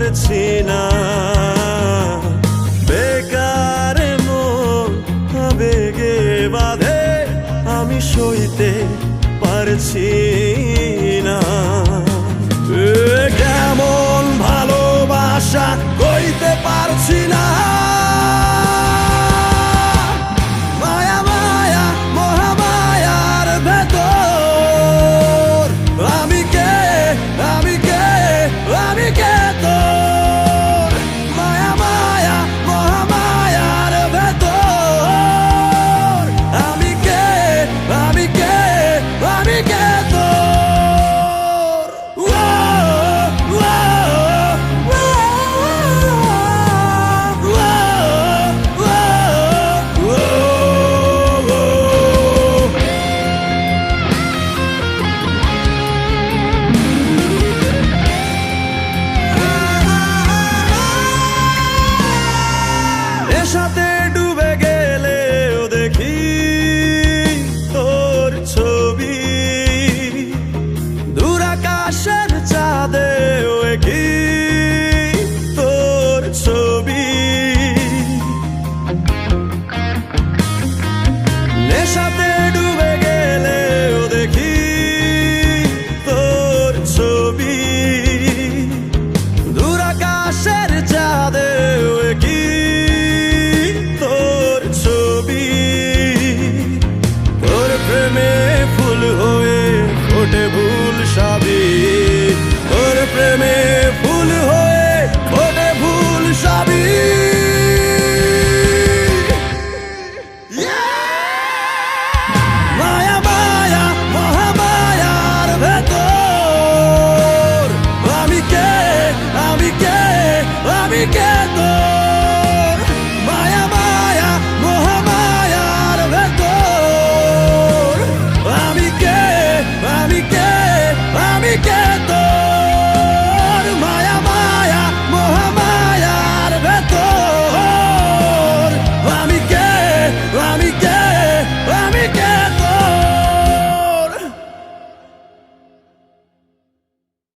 পারছি না। বেকার মন আবেগে বাধে আমি সইতে পারছি না।